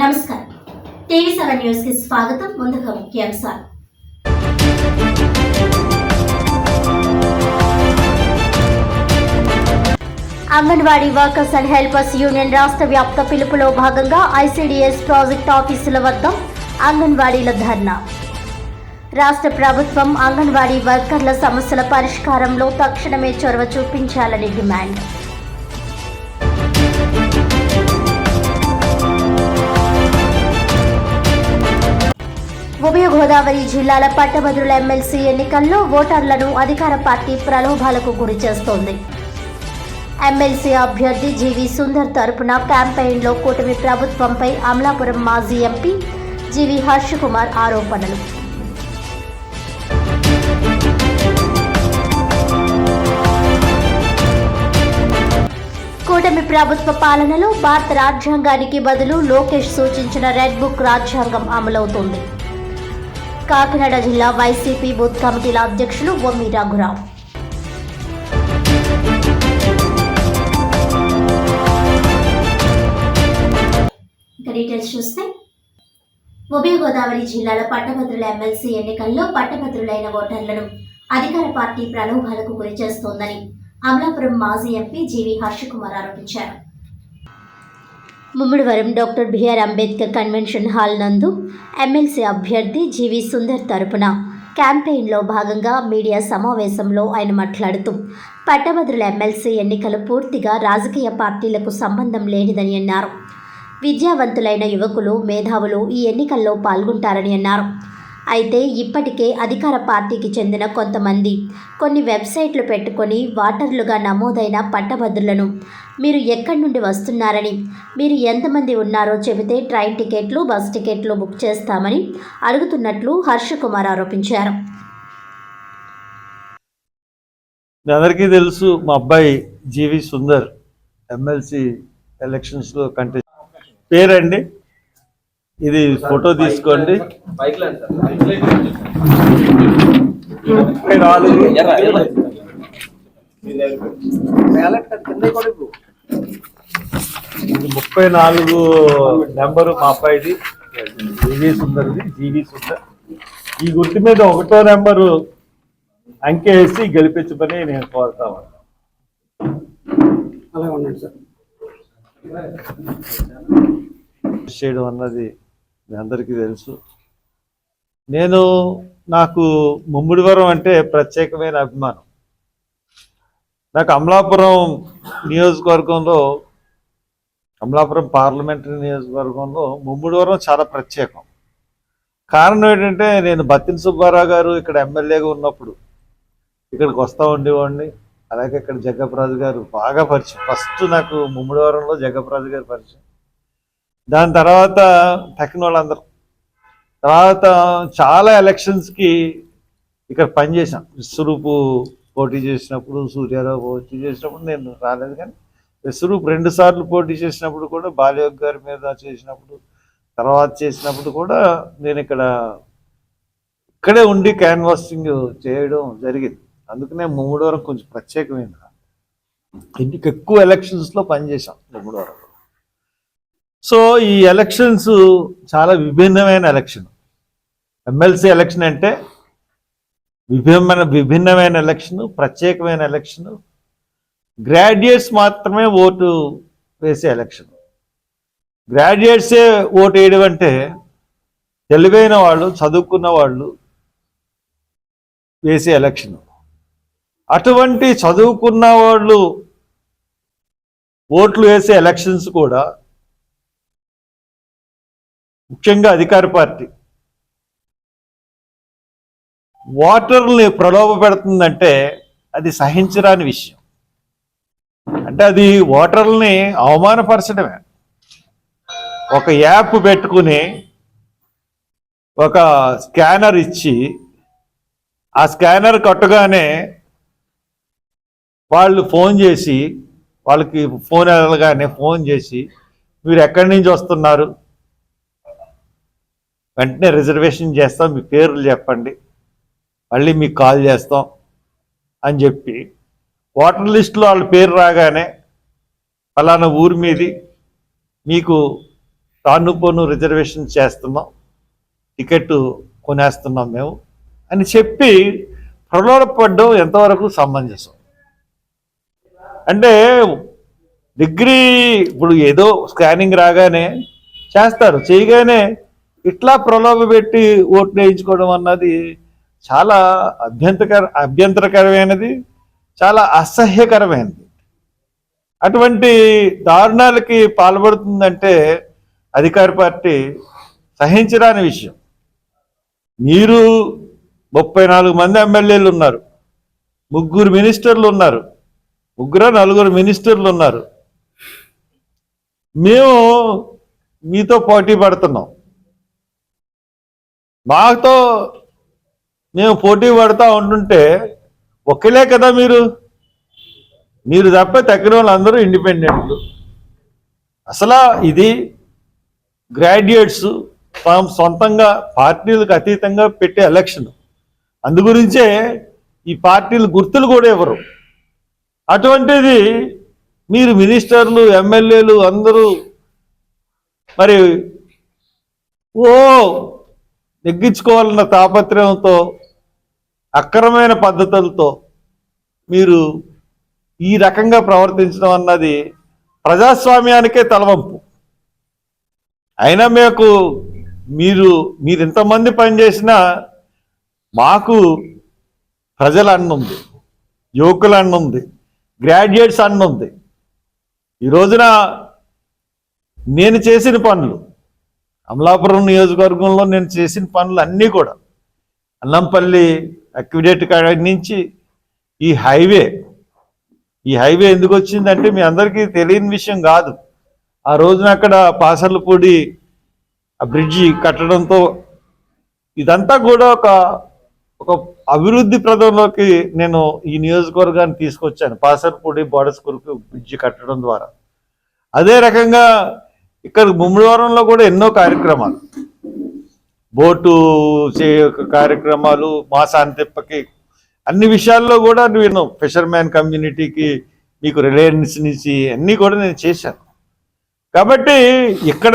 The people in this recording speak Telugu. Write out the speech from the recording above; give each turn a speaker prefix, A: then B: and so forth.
A: నమస్కారం. టీవీ సెవెన్ న్యూస్కి స్వాగతం. ముందుగా ముఖ్యాంశాలు. Anganwadi workers and helpers union రాష్ట్ర వ్యాప్త పిలుపులో భాగంగా ఐసీడీఎస్ ప్రాజెక్ట్ ఆఫీసుల వద్ద అంగన్వాడీల ధర్నా. రాష్ట్ర ప్రభుత్వం అంగన్వాడీ వర్కర్ల సమస్యల పరిష్కారంలో తక్షణమే చొరవ చూపించాలని డిమాండ్. ఉభయ గోదావరి జిల్లాల పట్టభద్రుల ఎమ్మెల్సీ ఎన్నికల్లో ఓటర్లను అధికార పార్టీ ప్రలోభాలకు గురి చేస్తోంది. ఎమ్మెల్సీ అభ్యర్థి జీవి సుందర్ తరపున క్యాంపెయిన్లో కూటమి ప్రభుత్వంపై అమలాపురం మాజీ ఎంపీ జీవి హర్ష కుమార్ ఆరోపణలు. కూటమి ప్రభుత్వ పాలనలో భారత రాజ్యాంగానికి బదులు లోకేష్ సూచించిన రెడ్ బుక్ రాజ్యాంగం అమలవుతోంది. కాకినాడ జిల్లా వైసీపీ బూత్ కమిటీల అధ్యక్షులు బొమ్మి రఘురావు డీటెయిల్స్ చూస్తే ఉభయ గోదావరి జిల్లాలో పట్టభద్రుల ఎమ్మెల్సీ ఎన్నికల్లో పట్టభద్రులైన ఓటర్లను అధికార పార్టీ ప్రలోభాలకు గురి చేస్తోందని అమలాపురం మాజీ ఎంపీ జీవి హర్షకుమార్ ఆరోపించారు. Mummidivaram doctor BR Ambedkar convention hall నందు ఎమ్మెల్సీ అభ్యర్థి జీవి సుందర్ తరపున క్యాంపెయిన్లో భాగంగా మీడియా సమావేశంలో ఆయన మాట్లాడుతూ పట్టభద్రుల ఎమ్మెల్సీ ఎన్నికలు పూర్తిగా రాజకీయ పార్టీలకు సంబంధం లేనిదని అన్నారు. విద్యావంతులైన యువకులు మేధావులు ఈ ఎన్నికల్లో పాల్గొంటారని అన్నారు. అయితే ఇప్పటికే అధికార పార్టీకి చెందిన కొంతమంది కొన్ని వెబ్సైట్లు పెట్టుకొని వాటర్లుగా నమోదైన పట్టభద్రులను మీరు ఎక్కడి నుండి వస్తున్నారని మీరు ఎంతమంది ఉన్నారో చెబితే ట్రైన్ టికెట్లు బస్ టికెట్లు బుక్ చేస్తామని అడుగుతున్నట్లు హర్ష కుమార్ ఆరోపించారు.
B: అందరికీ తెలుసు మా అబ్బాయి జీవి సుందర్ ఎమ్మెల్సీ ఎలక్షన్స్లో కంటెస్ట్ పేరండి? ఇది ఫోటో తీసుకోండి. ముప్పై నాలుగు ఇది ముప్పై నాలుగు నెంబరు మా అబ్బాయిది. జీవి సుందర్ది జీవి సుందర్. ఈ గుర్తు మీద ఒకటో నెంబరు అంకె వేసి గెలిపించమని నేను కోరుతాను
C: అలాగే ఉండండి సార్.
B: చేయడం అన్నది మీ అందరికీ తెలుసు. నేను నాకు ముమ్మిడివరం అంటే ప్రత్యేకమైన అభిమానం. నాకు అమలాపురం నియోజకవర్గంలో అమలాపురం పార్లమెంటరీ నియోజకవర్గంలో ముమ్మిడివరం చాలా ప్రత్యేకం. కారణం ఏంటంటే నేను బత్తిన సుబ్బారావు గారు ఇక్కడ ఎమ్మెల్యేగా ఉన్నప్పుడు ఇక్కడికి వస్తూ ఉండేవాడిని. అలాగే ఇక్కడ జగ్గప్రాజు గారు బాగా పరిచయం. ఫస్ట్ నాకు ముమ్మిడివరంలో జగ్గప్రాజు గారు పరిచయం. దాని తర్వాత తక్కిన వాళ్ళందరూ తర్వాత చాలా ఎలక్షన్స్కి ఇక్కడ పనిచేసాం విశ్వరూపు పోటీ చేసినప్పుడు సూర్యారావు పోటీ చేసినప్పుడు నేను రాలేదు కానీ విశ్వరూప్ రెండు సార్లు పోటీ చేసినప్పుడు కూడా బాలయోగ్ గారి మీద చేసినప్పుడు తర్వాత చేసినప్పుడు కూడా నేను ఇక్కడ ఇక్కడే ఉండి క్యాన్వాసింగ్ చేయడం జరిగింది. అందుకనే మూడవరం కొంచెం ప్రత్యేకమైన. ఇంటికి ఎక్కువ ఎలక్షన్స్లో పనిచేసాం మూడు వరకు. సో ఈ ఎలక్షన్స్ చాలా విభిన్నమైన ఎలక్షన్. ఎమ్మెల్సీ ఎలక్షన్ అంటే విభిన్నమైన విభిన్నమైన ఎలక్షన్ ప్రత్యేకమైన ఎలక్షన్. గ్రాడ్యుయేట్స్ మాత్రమే ఓటు వేసే ఎలక్షన్. గ్రాడ్యుయేట్సే ఓటు వేయడం అంటే తెలివైన వాళ్ళు చదువుకున్న వాళ్ళు వేసే ఎలక్షన్. అటువంటి చదువుకున్న వాళ్ళు ఓట్లు వేసే ఎలక్షన్స్ కూడా ముఖ్యంగా అధికార పార్టీ. ఓటర్ని ప్రలోభ పెడుతుందంటే అది సహించరాని విషయం. అంటే అది ఓటర్లని అవమానపరచడమే. ఒక యాప్ పెట్టుకుని ఒక స్కానర్ ఇచ్చి ఆ స్కానర్ కట్టగానే వాళ్ళు ఫోన్ చేసి వాళ్ళకి ఫోన్ వెళ్ళగానే ఫోన్ చేసి మీరు ఎక్కడి నుంచి వస్తున్నారు? వెంటనే రిజర్వేషన్ చేస్తాం మీ పేర్లు చెప్పండి మళ్ళీ మీకు కాల్ చేస్తాం అని చెప్పి ఓటర్ లిస్టులో వాళ్ళ పేరు రాగానే ఫలానా ఊరి మీది మీకు రాను పోను రిజర్వేషన్ చేస్తున్నాం టికెట్ కొనేస్తున్నాం మేము అని చెప్పి ప్రలోభపడ్డం ఎంతవరకు సమంజసం? అంటే డిగ్రీ ఇప్పుడు ఏదో స్కానింగ్ రాగానే చేస్తారు చేయగానే ఇట్లా ప్రలోభ పెట్టి ఓట్లు వేయించుకోవడం అన్నది చాలా అభ్యంతకర అభ్యంతరకరమైనది చాలా అసహ్యకరమైనది. అటువంటి దారుణాలకి పాల్పడుతుందంటే అధికార పార్టీ సహించరాని విషయం. మీరు ముప్పై నాలుగు మంది ఎమ్మెల్యేలు ఉన్నారు ముగ్గురు మినిస్టర్లు ఉన్నారు ముగ్గురు నలుగురు మినిస్టర్లు ఉన్నారు. మేము మీతో పోటీ పడుతున్నాం. మాతో మేము పోటీ పడతా ఉంటుంటే ఒకేలే కదా మీరు? మీరు తప్ప తగ్గిన వాళ్ళందరూ ఇండిపెండెంట్లు. అసలు ఇది గ్రాడ్యుయేట్స్ తాము సొంతంగా పార్టీలకు అతీతంగా పెట్టే ఎలక్షన్. అందు గురించే ఈ పార్టీలు గుర్తులు కూడా ఇవ్వరు. అటువంటిది మీరు మినిస్టర్లు ఎమ్మెల్యేలు అందరూ మరి ఓ నెగ్గించుకోవాలన్న తాపత్రయంతో అక్రమైన పద్ధతులతో మీరు ఈ రకంగా ప్రవర్తించడం అన్నది ప్రజాస్వామ్యానికే తలవంపు. అయినా మీకు మీరు మీరు ఇంతమంది పనిచేసినా మాకు ప్రజల అన్నుంది యువకుల ఉంది గ్రాడ్యుయేట్స్ అన్న ఉంది ఈ రోజున నేను చేసిన పనులు అమలాపురం నియోజకవర్గంలో నేను చేసిన పనులు అన్నీ కూడా అల్లంపల్లి అక్విడేట్ కాడ నుంచి ఈ హైవే ఈ హైవే ఎందుకు వచ్చిందంటే మీ అందరికీ తెలియని విషయం కాదు. ఆ రోజున అక్కడ పాసర్లపూడి ఆ బ్రిడ్జి కట్టడంతో ఇదంతా కూడా ఒక ఒక అభివృద్ధి ప్రదంలోకి నేను ఈ నియోజకవర్గాన్ని తీసుకొచ్చాను. పాసర్పూడి బోర్డర్ స్కూల్కి బ్రిడ్జి కట్టడం ద్వారా. అదే రకంగా ఇక్కడ ముమ్మడివారంలో కూడా ఎన్నో కార్యక్రమాలు. బోటు చే కార్యక్రమాలు మాసాంతిప్పకి అన్ని విషయాల్లో కూడా నేను ఫిషర్మ్యాన్ కమ్యూనిటీకి మీకు రిలయన్స్ నుంచి అన్నీ కూడా నేను చేశాను. కాబట్టి ఇక్కడ